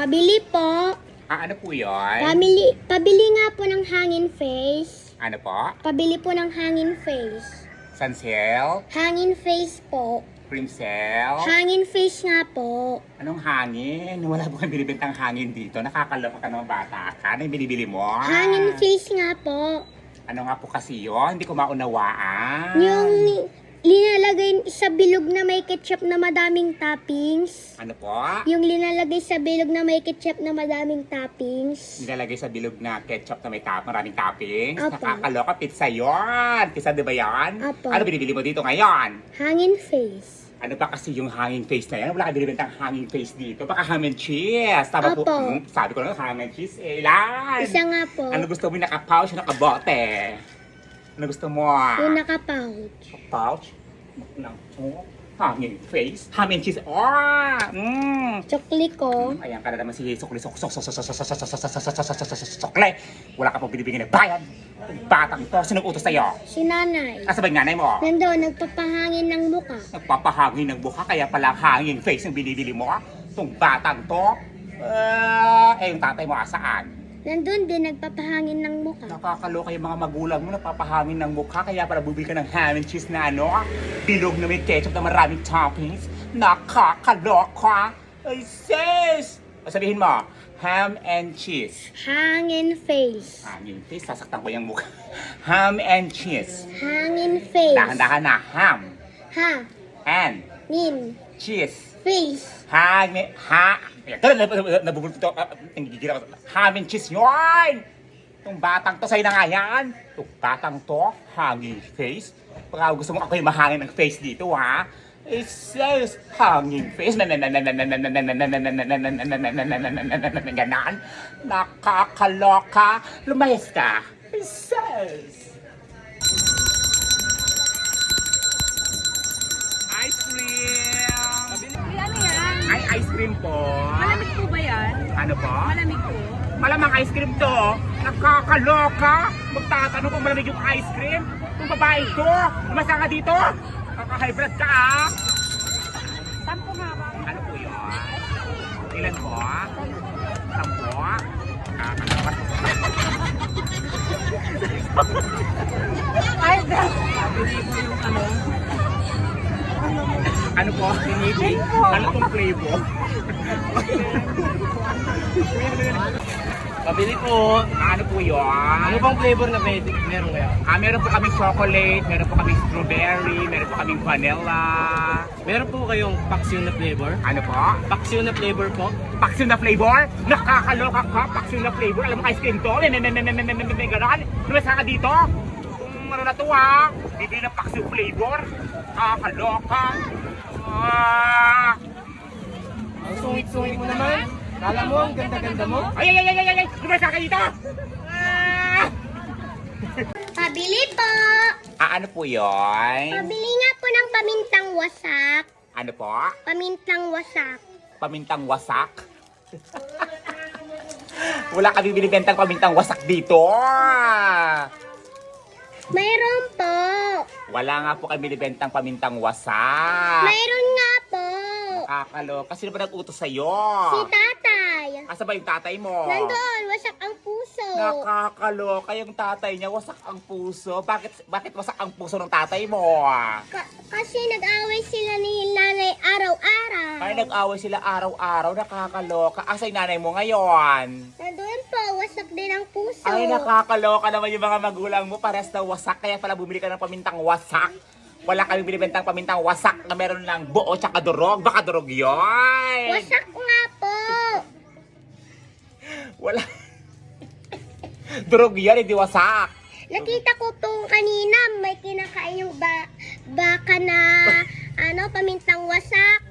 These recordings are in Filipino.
Pabili po. Ah, ano po yun? Pabili, pabili nga po ng hangin face. Ano po? Pabili po ng hangin face. Sansel? Hangin face po. Cream cell? Hangin face nga po. Anong hangin? Wala po kang binibintang hangin dito. Nakakaloka ka ng bata ka. Ano yung binibili mo? Hangin face nga po. Ano nga po kasi yun? Hindi ko maunawaan. Yung linalagay sa bilog na may ketchup na madaming toppings. Ano po? Yung linalagay sa bilog na may ketchup na madaming toppings. Nilalagay sa bilog na ketchup na may tap, maraming toppings. Apo. Nakakaloka. Pizza yon. Pizza di ba yan? Apo. Ano binibili mo dito ngayon? Hangin face. Ano ba kasi yung hanging face na yan? Wala ka binibintang hanging face dito. Baka ham and cheese. Tama po. Apo. Hmm, sabi ko na ham and cheese. Eh, ilan? Isa nga po. Ano gusto mo? Naka-pouch o nakabote? Ano gusto mo? Yung naka-pouch. Pouch? Ng oh, hanging face? Ham and cheese. Oh! Mmm! Chokli ko. Ayan ka na naman si Sukli Sok Sok Sok Sok Sok Sok Sok Sok Sok Sok Sok Sok Sok Sok Sok Sokle. Wala ka pong binibigyan ng bayad. Batang to, sinong utos sa'yo? Si nanay. Asa ba yung nanay mo? Nandoon, nagpapahangin ng muka. Nagpapahangin ng buka, kaya pala hanging face yung binibili mo. Itong batang to. Ah, eh, yung tatay mo asaan? Nandun din, nagpapahangin ng muka. Nakakaloka yung mga magulang mo, napapahangin ng mukha, kaya para bubili ka ng ham and cheese na ano, bilog na may ketchup na maraming toppings. Nakakaloka! Ay, sis! O sabihin mo, ham and cheese. Hangin face. Hanging face, sasaktan ko yung mukha. Ham and cheese. Hangin face. Dahan-dahan na, ham Ha. and Nin. cheese. Face. Hangin, ha, tara, nabubulot ito, ah, nanggigil ako. Ham and cheese yun! Itong batang to, sa'yo na nga yan. Itong batang to, hanging face. Baka gusto mo ako yung mahangin ng face dito, ha? It says hanging face. Ganon. Nakakaloka. Lumayas ka. It says. Ay, ice cream po. Malamig po ba yan? Ano po? Malamig po. Malamang ice cream to. Nakakaloka. Magtatanong kung malamig yung ice cream. Kung babae to. Lumasa ka dito. Kaka-high blood ka ah. Sampo nga ba? Ano po yun? Ilan po? Sampo? Nakakaloka. Ay, Sabi ko yung ano. Ano po? Sinibig? Ano pong flavor? Pabili po. Ano po yun? Ano bang flavor na pwede? Meron kaya? Ah, meron po kaming chocolate, meron po kaming strawberry, meron po kaming vanilla. Meron po kayong paksiw na flavor? Ano po? Paksiw na flavor po? Paksiw na flavor? Nakakaloka ka, paksiw na flavor. Alam mo ice cream to? May Ah! Ang sungit-sungit mo naman. Kala mo ang ganda-ganda mo? Ay, ay, ay, ay, ay, ay! Lumabas ka dito! Ah! Pabili po! Ah, ano po yon? Pabili nga po ng pamintang wasak. Ano po? Pamintang wasak. Pamintang wasak? Wala kami binibentang pamintang wasak dito! Ah! Mayroon po. Wala nga po kami binibentang pamintang wasak. Mayroon nga po. Nakakaloka. Sino ba nag-utos sa'yo? Si tatay. Asa ba yung tatay mo? Nandoon, wasak ang puso. Nakakaloka yung tatay niya. Wasak ang puso. Bakit bakit wasak ang puso ng tatay mo? Ka- kasi nag-away sila ni nanay araw-araw. Ay, nag-away sila araw-araw. Nakakaloka. Asa yung nanay mo ngayon? Nandoon po, wasak din ang puso. Ay, nakakaloka naman yung mga magulang mo. Pares na wasak. Kaya pala bumili ka ng pamintang wasak. Wala kami binibentang pamintang wasak na meron lang buo tsaka durog. Baka durog yun. Wasak nga po. Wala. durog yan, hindi wasak. Nakita ko po kanina, may kinakain yung ba baka na ano, pamintang wasak.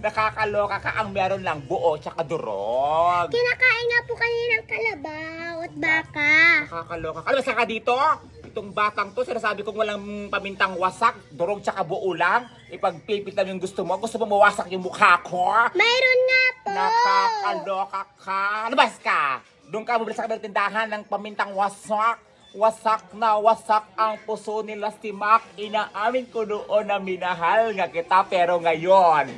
Nakakaloka ka ang meron lang buo tsaka durog. Kinakain nga po kanina ng kalabaw at baka. Nakakaloka. Alam mo, saan ka dito? Itong batang to, sinasabi kong walang pamintang wasak, durog tsaka buo lang. Ipagpipit lang yung gusto mo. Gusto mo mawasak yung mukha ko? Mayroon nga po. Nakakaloka ka. Labas ka! Doon ka bumili sa kabilang tindahan ng pamintang wasak. Wasak na wasak ang puso ni Lastimak. Inaamin ko noon na minahal nga kita pero ngayon,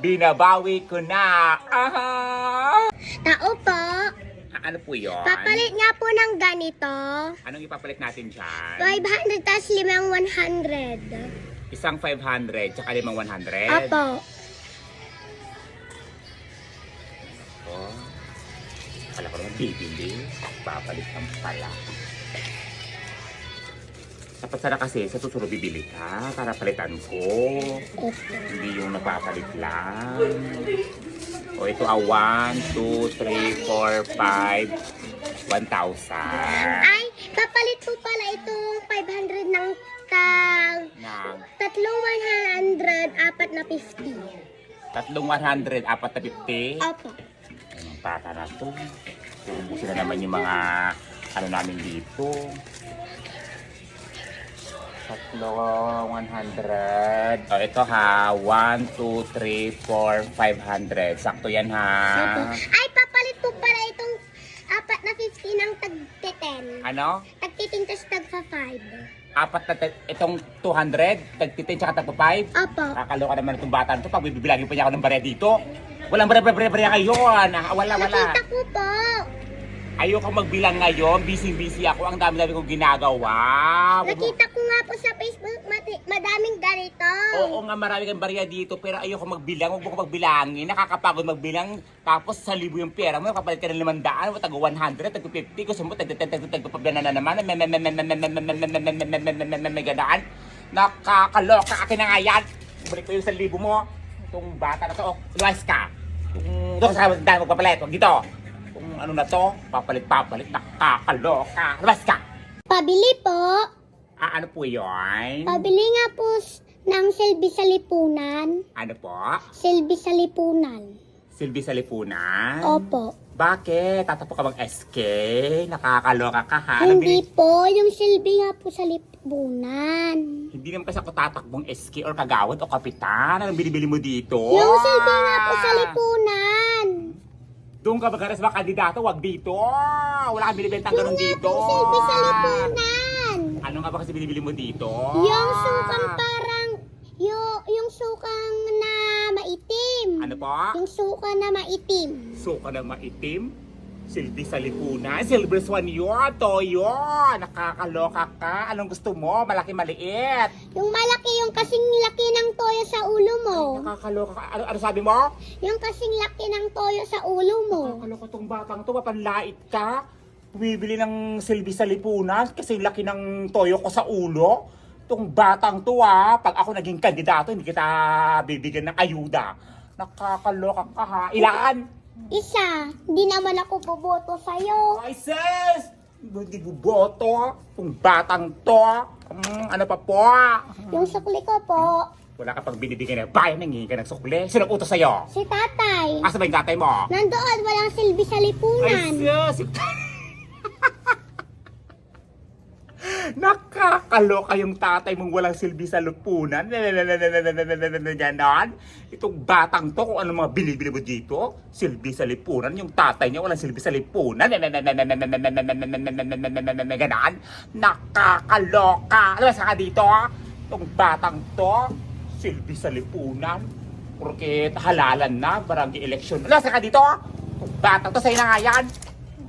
binabawi ko na. Ah! ano po yun? Papalit nga po ng ganito. Anong ipapalit natin dyan? 500 tas limang 100. Isang 500, tsaka limang 100. Opo. Oh. Kala ko naman bibili. Papalit ng pala. Dapat sana kasi sa susunod bibili ka para palitan ko. Hindi yung napapalit lang. O ito ah, 1, 2, 3, 4, 5, 1,000. Ay, kapalit po pala itong 500 ng tag Nang tatlong 100, apat na 50. tatlong 100, apat na 50. Opo. Anong bata na to? Ubusin na naman yung mga ano namin dito. Tatlo, 100. O, ito ha. 1, 2, 3, 4, 500. Sakto yan ha. Ay, papalit po pala itong apat na 50 ng tag 10. Ano? Tag 10 tas tag 5. Apat na, itong 200, tagtitin tsaka tagpa 5. Opo. Kakaloka naman itong bata nito. Pag bibilagin pa niya ako ng barya dito. Walang barya-barya-barya ngayon. Ah, Wala, wala. Nakita ko po. Ayoko magbilang ngayon. Busy-busy ako. Ang dami-dami kong ginagawa. Nakita ko nga po sa Facebook, mati- madaming ganito. Oo nga, marami kang barya dito. Pero ayoko magbilang. Huwag mo ko magbilangin. Nakakapagod magbilang. Tapos sa libo yung pera mo. Kapalit ka ng limandaan. O tago 100, tago 50. Gusto mo, tago 10, tago 10, tago 10 na naman. May ganaan. Nakakaloka. Akin na nga yan. Balik ko yung sa libo mo. Itong bata na to. Luwais ka. Doon sa dahil magpapalit. Huwag dito. Kung ano na to, papalit, papalit, nakakaloka. Luwas ka. Pabili po. Ah, ano po yun? Pabili nga po s- ng silbi sa lipunan. Ano po? Silbi sa lipunan. Silbi sa lipunan? Opo. Bakit? Tatapo ka bang SK? Nakakaloka ka ha? Hindi bini- po, yung silbi nga po sa lipunan. Hindi naman kasi ako tatakbong SK or kagawad o kapitan. Anong binibili mo dito? Yung silbi nga po sa lipunan. Doon ka ba sa mga kandidato? Wag dito. Wala kang binibentang Yung ganun dito. silbi sa lipunan. Ano nga ba kasi binibili mo dito? Yung sukang parang, yung, yung sukang na maitim. Ano po? Yung suka na maitim. Suka na maitim? Silbi sa lipunan? Silver Swan yun, Toyo! Nakakaloka ka. Anong gusto mo? Malaki maliit. Yung malaki, yung kasing laki ng toyo sa ulo mo. Nakakaloka ka. Ano, ano sabi mo? Yung kasing laki ng toyo sa ulo mo. Nakakaloka tong batang to, mapanlait ka. Bumibili ng silbi sa lipunan kasi laki ng toyo ko sa ulo. Tong batang to ah, pag ako naging kandidato, hindi kita bibigyan ng ayuda. Nakakaloka ka ha. Ilan? Isa, hindi naman ako boboto sa'yo. Ay sis! Hindi buboto. Tong batang to. Mm, ano pa po? Yung sukli ko po, Wala ka pang binibigyan ng bayan, nangingi ka ng sukli. Sino utos sa'yo? si tatay. Asa ba yung tatay mo? Nandoon, walang silbi sa Ay, lipunan. sis! Nakakaloka yung tatay mong walang silbi sa lupunan. Ganon. Itong batang to, kung ano mga binibili mo dito, silbi sa lipunan. Yung tatay niya walang silbi sa lipunan. Ganon. Nakakaloka. Ano ba ka dito? Itong batang to, silbi sa lipunan. Porque halalan na, barangay election. Ano ka dito? Itong batang to, sa'yo na nga yan.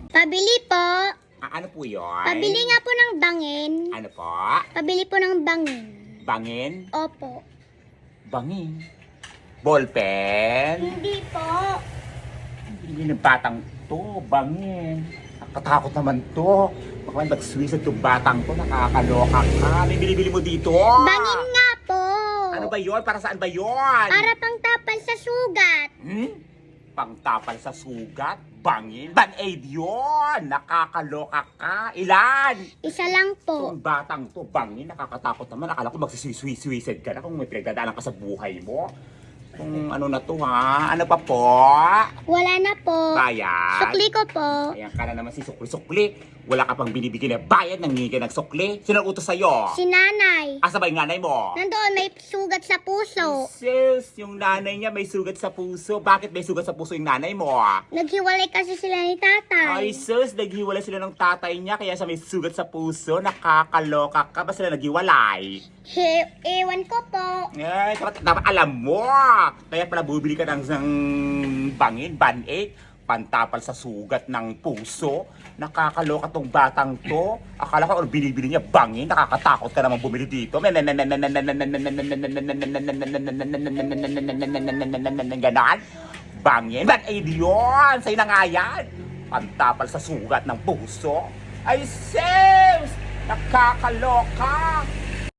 Pabili po. Ah, ano po yun? Pabili nga po ng bangin. Ano po? Pabili po ng bangin. Bangin? Opo. Bangin? Ballpen? Hindi po. Hindi ng batang to, bangin. Nakatakot naman to. Baka nag-suicide yung batang to, nakakaloka ka. May binibili mo dito. Bangin nga po. Ano ba yon? Para saan ba yon? Para pang tapal sa sugat. Hmm? Pangtapal sa sugat? Bangin? Band-aid yun! Nakakaloka ka. Ilan? Isa lang po. Itong batang to, bangin, nakakatakot naman. Akala ko magsisuicide ka na kung may pinagdadaanan ka sa buhay mo. Kung ano na to ha? Ano pa po? Wala na po. Bayan? Sukli ko po. Ayan ka na naman si Sukli-Sukli. Wala ka pang binibigyan na bayan ng ngigay ng sukli. Sino ang utos sa'yo? Si nanay. Asa ba yung nanay mo? Nandoon, may sugat sa puso. Sis, yung nanay niya may sugat sa puso. Bakit may sugat sa puso yung nanay mo? Naghiwalay kasi sila ni Ay, tatay. sus, naghiwalay sila ng tatay niya kaya sa may sugat sa puso. Nakakaloka ka ba sila naghiwalay? He, ewan ko po. Ay, dapat, dapat alam mo. Kaya pala bubili ka ng, ng bangin, band-aid, pantapal sa sugat ng puso. Nakakaloka tong batang to. Akala ko ano binibili niya bangin. Nakakatakot ka naman bumili dito. Ganon. Bangin. Ba't ay yun? Sa'yo na nga yan. Pantapal sa sugat ng puso. Ay, Sims! Nakakaloka!